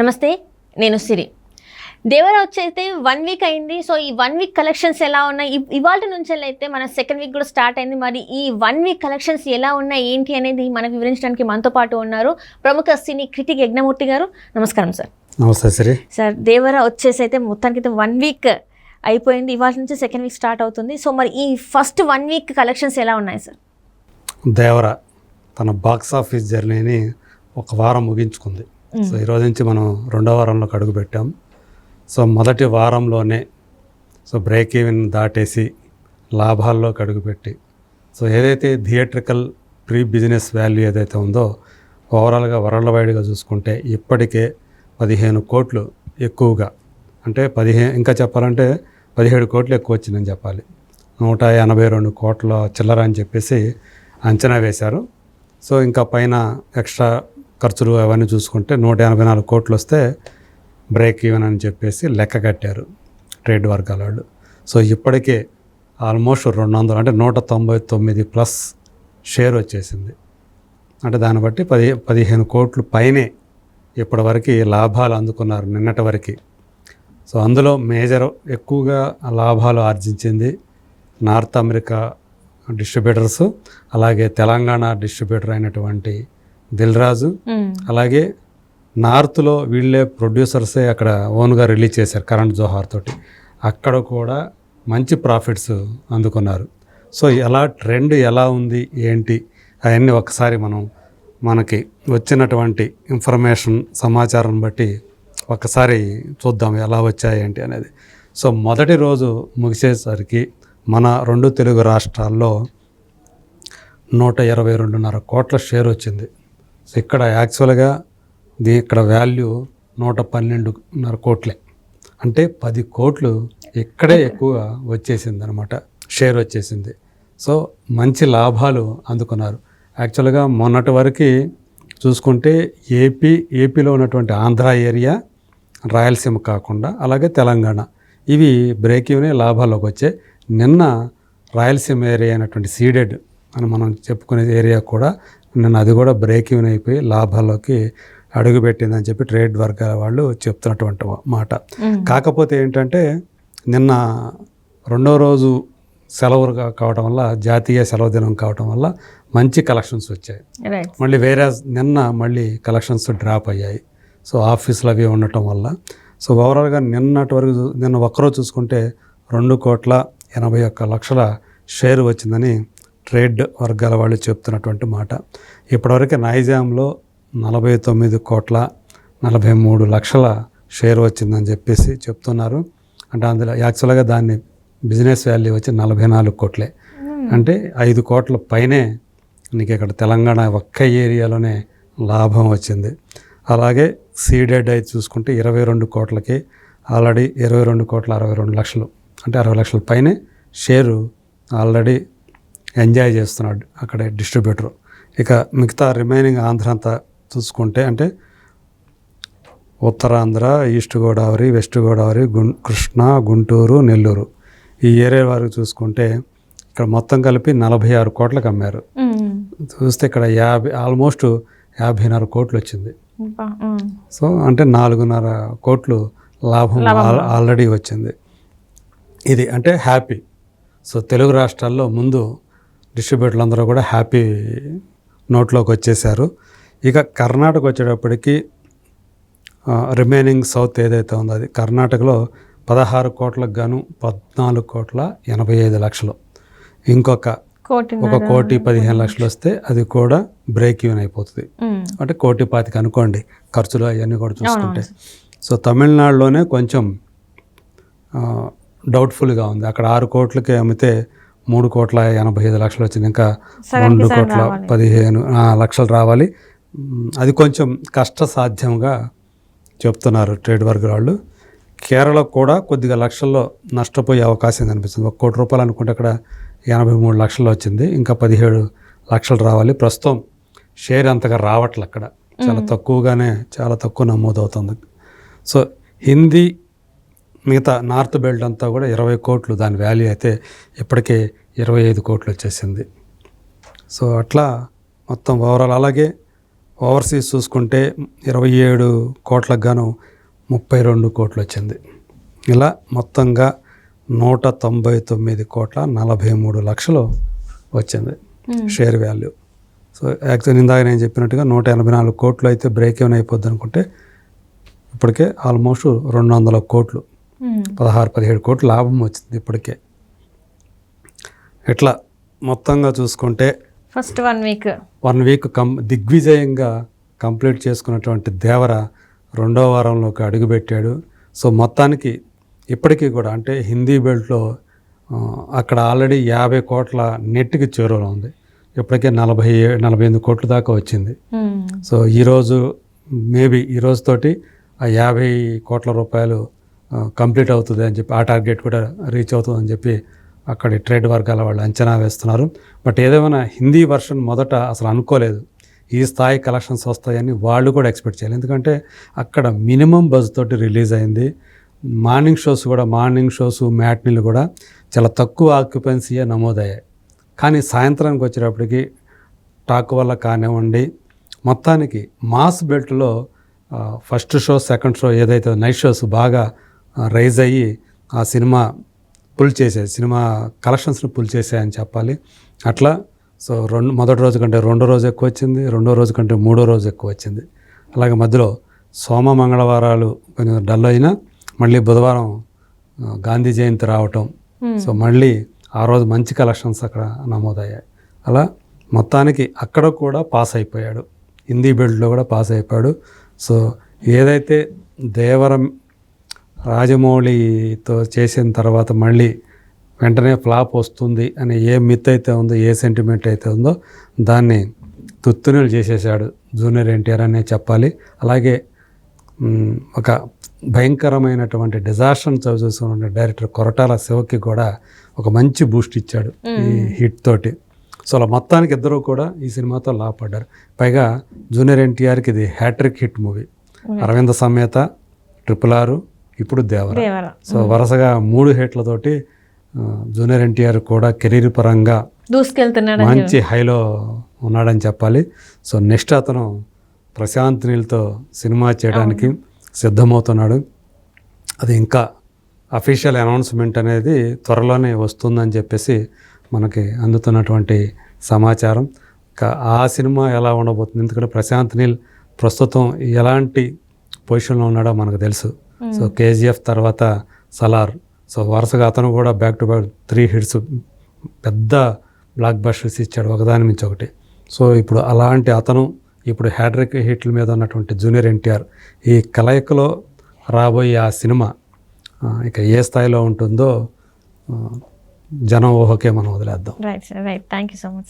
నమస్తే నేను సిరి. దేవరా వచ్చైతే వన్ వీక్ అయింది. సో ఈ వన్ వీక్ కలెక్షన్స్ ఎలా ఉన్నాయి? ఇవాళ నుంచి అయితే మన సెకండ్ వీక్ కూడా స్టార్ట్ అయింది. మరి ఈ వన్ వీక్ కలెక్షన్స్ ఎలా ఉన్నాయి? ఏంటి అనేది మనకు వివరించడానికి మనతో పాటు ఉన్నారు ప్రముఖ సినీ క్రిటిక్ యజ్ఞమూర్తి గారు. నమస్కారం సార్. నమస్తే సరే. సార్ దేవరా వచ్చేసి అయితే మొత్తానికి అయితే వన్ వీక్ అయిపోయింది. ఇవాళ నుంచి సెకండ్ వీక్ స్టార్ట్ అవుతుంది. సో మరి ఈ ఫస్ట్ వన్ వీక్ కలెక్షన్స్ ఎలా ఉన్నాయి సార్? దేవర తన బాక్స్ ఆఫీస్ జర్నీని ఒక వారం ముగించుకుంది. సో ఈరోజు నుంచి మనం రెండో వారంలోకి అడుగు పెట్టాం. సో మొదటి వారంలోనే సో బ్రేక్ ఈవెన్ దాటేసి లాభాల్లోకి అడుగుపెట్టి సో ఏదైతే థియేట్రికల్ ప్రీ బిజినెస్ వాల్యూ ఏదైతే ఉందో ఓవరాల్గా వరల్డ్ వైడ్గా చూసుకుంటే ఇప్పటికే పదిహేను కోట్లు ఎక్కువగా అంటే పదిహేను ఇంకా చెప్పాలంటే పదిహేడు కోట్లు ఎక్కువ వచ్చిందని చెప్పాలి. నూట ఎనభై రెండు కోట్ల చిల్లర అని చెప్పేసి అంచనా వేశారు. సో ఇంకా పైన ఎక్స్ట్రా ఖర్చులు అవన్నీ చూసుకుంటే నూట ఎనభై నాలుగు కోట్లు వస్తే బ్రేక్ ఈవెన్ అని చెప్పేసి లెక్క కట్టారు ట్రేడ్ వర్గాల వాళ్ళు. సో ఇప్పటికే ఆల్మోస్ట్ రెండు వందలు అంటే నూట తొంభై తొమ్మిది ప్లస్ షేర్ వచ్చేసింది. అంటే దాన్ని బట్టి పది పదిహేను కోట్లు పైనే ఇప్పటివరకు లాభాలు అందుకున్నారు నిన్నటి వరకు. సో అందులో మేజర్ ఎక్కువగా లాభాలు ఆర్జించింది నార్త్ అమెరికా డిస్ట్రిబ్యూటర్స్ అలాగే తెలంగాణ డిస్ట్రిబ్యూటర్ అయినటువంటి దిల్రాజు. అలాగే నార్త్లో వీళ్ళే ప్రొడ్యూసర్సే అక్కడ ఓన్గా రిలీజ్ చేశారు కరణ్ జోహార్ తోటి. అక్కడ కూడా మంచి ప్రాఫిట్స్ అందుకున్నారు. సో ఎలా ట్రెండ్ ఎలా ఉంది ఏంటి అవన్నీ ఒకసారి మనం మనకి వచ్చినటువంటి ఇన్ఫర్మేషన్ సమాచారం బట్టి ఒకసారి చూద్దాం ఎలా వచ్చాయి ఏంటి అనేది. సో మొదటి రోజు ముగిసేసరికి మన రెండు తెలుగు రాష్ట్రాల్లో నూట ఇరవై రెండున్నర కోట్ల షేర్ వచ్చింది. సో ఇక్కడ యాక్చువల్గా దీ ఇక్కడ వాల్యూ నూట పన్నెండున్నర కోట్లే. అంటే పది కోట్లు ఇక్కడే ఎక్కువ వచ్చేసింది అనమాట షేర్ వచ్చేసింది. సో మంచి లాభాలు అందుకున్నారు. యాక్చువల్గా మొన్నటి వరకు చూసుకుంటే ఏపీ ఏపీలో ఉన్నటువంటి ఆంధ్ర ఏరియా రాయలసీమ కాకుండా అలాగే తెలంగాణ. ఇవి బ్రేక్ ఈవెనే లాభాల్లోకి వచ్చాయి. నిన్న రాయలసీమ ఏరియా అయినటువంటి సీడెడ్ అని మనం చెప్పుకునే ఏరియా కూడా నిన్న అది కూడా బ్రేక్ ఈవెన్ అయిపోయి లాభాల్లోకి అడుగుపెట్టిందని చెప్పి ట్రేడ్ వర్గాల వాళ్ళు చెప్తున్నటువంటి మాట. కాకపోతే ఏంటంటే నిన్న రెండో రోజు సెలవు కావడం వల్ల జాతీయ సెలవు దినం కావడం వల్ల మంచి కలెక్షన్స్ వచ్చాయి. మళ్ళీ వేరే నిన్న మళ్ళీ కలెక్షన్స్ డ్రాప్ అయ్యాయి. సో ఆఫీసులు అవి ఉండటం వల్ల. సో ఓవరాల్గా నిన్నటి వరకు నిన్న ఒక్కరోజు చూసుకుంటే రెండు కోట్ల ఎనభై ఒక్క లక్షల షేర్ వచ్చిందని ట్రేడ్ వర్గాల వాళ్ళు చెప్తున్నటువంటి మాట. ఇప్పటివరకు నైజాంలో నలభై తొమ్మిది కోట్ల నలభై మూడు లక్షల షేర్ వచ్చిందని చెప్పేసి చెప్తున్నారు. అంటే అందులో యాక్చువల్గా దాన్ని బిజినెస్ వాల్యూ వచ్చి నలభై నాలుగు కోట్లే. అంటే ఐదు కోట్ల పైనే నీకు ఇక్కడ తెలంగాణ ఒక్క ఏరియాలోనే లాభం వచ్చింది. అలాగే సీడెడ్ అయితే చూసుకుంటే ఇరవై రెండు కోట్లకి ఆల్రెడీ ఇరవై రెండు కోట్ల అరవై రెండు లక్షలు. అంటే అరవై లక్షల పైనే షేరు ఆల్రెడీ ఎంజాయ్ చేస్తున్నాడు అక్కడ డిస్ట్రిబ్యూటర్. ఇక మిగతా రిమైనింగ్ ఆంధ్ర అంతా చూసుకుంటే అంటే ఉత్తరాంధ్ర ఈస్ట్ గోదావరి వెస్ట్ గోదావరి గుం కృష్ణా గుంటూరు నెల్లూరు. ఈ ఏరియా వరకు చూసుకుంటే ఇక్కడ మొత్తం కలిపి నలభై ఆరు కోట్లకు అమ్మారు. చూస్తే ఇక్కడ యాభై ఆల్మోస్ట్ యాభైన్నర కోట్లు వచ్చింది. సో అంటే నాలుగున్నర కోట్లు లాభం. ఆల్- ఆల్రెడీ వచ్చింది. ఇది అంటే హ్యాపీ. సో తెలుగు రాష్ట్రాల్లో ముందు డిస్ట్రిబ్యూటర్లు అందరూ కూడా హ్యాపీ నోట్లోకి వచ్చేసారు ఇక కర్ణాటక వచ్చేటప్పటికి రిమైనింగ్ సౌత్ ఏదైతే ఉందో అది కర్ణాటకలో పదహారు కోట్లకు గాను పద్నాలుగు కోట్ల ఎనభై ఐదు లక్షలు. ఇంకొక ఒక కోటి పదిహేను లక్షలు వస్తే అది కూడా బ్రేక్ ఈవెన్ అయిపోతుంది. అంటే కోటి పాతిక అనుకోండి ఖర్చులు అవన్నీ కూడా చూసుకుంటే. సో తమిళనాడులోనే కొంచెం డౌట్ఫుల్గా ఉంది. అక్కడ ఆరు కోట్లకి అమ్మితే మూడు కోట్ల ఎనభై ఐదు లక్షలు వచ్చింది. ఇంకా రెండు కోట్ల పదిహేను లక్షలు రావాలి. అది కొంచెం కష్టసాధ్యంగా చెప్తున్నారు ట్రేడ్ వర్గ్ వాళ్ళు. కేరళ కూడా కొద్దిగా లక్షల్లో నష్టపోయే అవకాశం కనిపిస్తుంది. ఒక కోటి రూపాయలు అనుకుంటే అక్కడ ఎనభై మూడు లక్షలు వచ్చింది. ఇంకా పదిహేడు లక్షలు రావాలి. ప్రస్తుతం షేర్ అంతగా రావట్లే అక్కడ. చాలా తక్కువగానే చాలా తక్కువ నమోదవుతుంది. సో హిందీ మిగతా నార్త్ బెల్ట్ అంతా కూడా ఇరవై కోట్లు దాని వాల్యూ అయితే ఇప్పటికే ఇరవై ఐదు కోట్లు వచ్చేసింది. సో అట్లా మొత్తం ఓవరాల్ అలాగే ఓవర్సీస్ చూసుకుంటే ఇరవై ఏడు కోట్లకు గాను ముప్పై రెండు కోట్లు వచ్చింది. ఇలా మొత్తంగా నూట తొంభై తొమ్మిది కోట్ల నలభై మూడు లక్షలు వచ్చింది షేర్ వాల్యూ. సో యాక్చువల్ ఇందాక నేను చెప్పినట్టుగా నూట ఎనభై నాలుగు కోట్లు అయితే బ్రేక్ ఏమైనా అయిపోద్ది అనుకుంటే ఇప్పటికే ఆల్మోస్ట్ రెండు వందల కోట్లు పదహారు పదిహేడు కోట్లు లాభం వచ్చింది ఇప్పటికే. ఇట్లా మొత్తంగా చూసుకుంటే first one week. One week కం దిగ్విజయంగా కంప్లీట్ చేసుకున్నటువంటి దేవర రెండో వారంలోకి అడుగుపెట్టాడు సో మొత్తానికి ఇప్పటికీ కూడా అంటే హిందీ బెల్ట్లో అక్కడ ఆల్రెడీ యాభై కోట్ల నెట్కి చేరువలో ఉంది. ఇప్పటికే నలభై నలభై ఎనిమిది కోట్ల దాకా వచ్చింది. సో ఈరోజు మేబీ ఈ రోజుతోటి ఆ యాభై కోట్ల రూపాయలు కంప్లీట్ అవుతుంది అని చెప్పి ఆ టార్గెట్ కూడా రీచ్ అవుతుందని చెప్పి అక్కడి ట్రేడ్ వర్గాల వాళ్ళు అంచనా వేస్తున్నారు. బట్ ఏదేమైనా హిందీ వర్షన్ మొదట అసలు అనుకోలేదు. ఈ స్థాయి కలెక్షన్స్ వస్తాయని వాళ్ళు కూడా ఎక్స్పెక్ట్ చేయాలి ఎందుకంటే అక్కడ మినిమం బజ్ తోటి రిలీజ్ అయింది. మార్నింగ్ షోస్ కూడా మార్నింగ్ షోస్ మ్యాట్నీలు కూడా చాలా తక్కువ ఆక్యుపెన్సీయే నమోదయ్యాయి. కానీ సాయంత్రానికి వచ్చేటప్పటికి టాక్ వల్ల కానివ్వండి మొత్తానికి మాస్ బెల్ట్లో ఫస్ట్ షో సెకండ్ షో ఏదైతే నైట్ షోస్ బాగా రైజ్ అయ్యి ఆ సినిమా పుల్ చేసాయి సినిమా కలెక్షన్స్ని పుల్ చేసాయని చెప్పాలి. అట్లా సో రెండు మొదటి రోజు కంటే రెండో రోజు ఎక్కువ వచ్చింది. రెండో రోజు కంటే మూడో రోజు ఎక్కువ వచ్చింది. అలాగే మధ్యలో సోమ మంగళవారాలు కొంచెం డల్ అయినా మళ్ళీ బుధవారం గాంధీ జయంతి రావటం. సో మళ్ళీ ఆ రోజు మంచి కలెక్షన్స్ అక్కడ నమోదయ్యాయి. అలా మొత్తానికి అక్కడ కూడా పాస్ అయిపోయాడు. హిందీ బెల్ట్లో కూడా పాస్ అయిపోయాడు. సో ఏదైతే దేవరం రాజమౌళితో చేసిన తర్వాత మళ్ళీ వెంటనే ఫ్లాప్ వస్తుంది అని ఏ మిత్ అయితే ఉందో ఏ సెంటిమెంట్ అయితే ఉందో దాన్ని తుత్తునులు చేసేసాడు జూనియర్ ఎన్టీఆర్ అనే చెప్పాలి. అలాగే ఒక భయంకరమైనటువంటి డిజాస్టర్ చూసుకున్న డైరెక్టర్ కొరటాల శివకి కూడా ఒక మంచి బూస్ట్ ఇచ్చాడు ఈ హిట్ తోటి. సో అలా మొత్తానికి ఇద్దరు కూడా ఈ సినిమాతో లాభపడ్డారు. పైగా జూనియర్ ఎన్టీఆర్కి ఇది hat trick hit movie Aravinda Sametha triple ఆరు ఇప్పుడు దేవర. సో వరుసగా మూడు హిట్లతోటి జూనియర్ ఎన్టీఆర్ కూడా కెరీర్ పరంగా దూసుకెళ్తున్నాడు మంచి హైలో ఉన్నాడని చెప్పాలి. సో నెక్స్ట్ అతను ప్రశాంత్ నీల్తో సినిమా చేయడానికి సిద్ధమవుతున్నాడు. అది ఇంకా అఫీషియల్ అనౌన్స్మెంట్ అనేది త్వరలోనే వస్తుందని చెప్పేసి మనకి అందుతున్నటువంటి సమాచారం. ఆ సినిమా ఎలా ఉండబోతుంది? ఎందుకంటే ప్రశాంత్ నీల్ ప్రస్తుతం ఎలాంటి పొజిషన్లో ఉన్నాడో మనకు తెలుసు. సో కేజీఎఫ్ తర్వాత సలార్ సో వరుసగా అతను కూడా back to back three hits పెద్ద బ్లాక్ బస్టర్స్ ఇచ్చాడు ఒకదాని మించి ఒకటి. సో ఇప్పుడు అలాంటి అతను ఇప్పుడు హ్యాడ్రిక్ హిట్ల మీద ఉన్నటువంటి జూనియర్ ఎన్టీఆర్ ఈ కలయికలో రాబోయే ఆ సినిమా ఇక ఏ స్థాయిలో ఉంటుందో జనం ఊహకే మనం వదిలేద్దాం. Right right thank you so much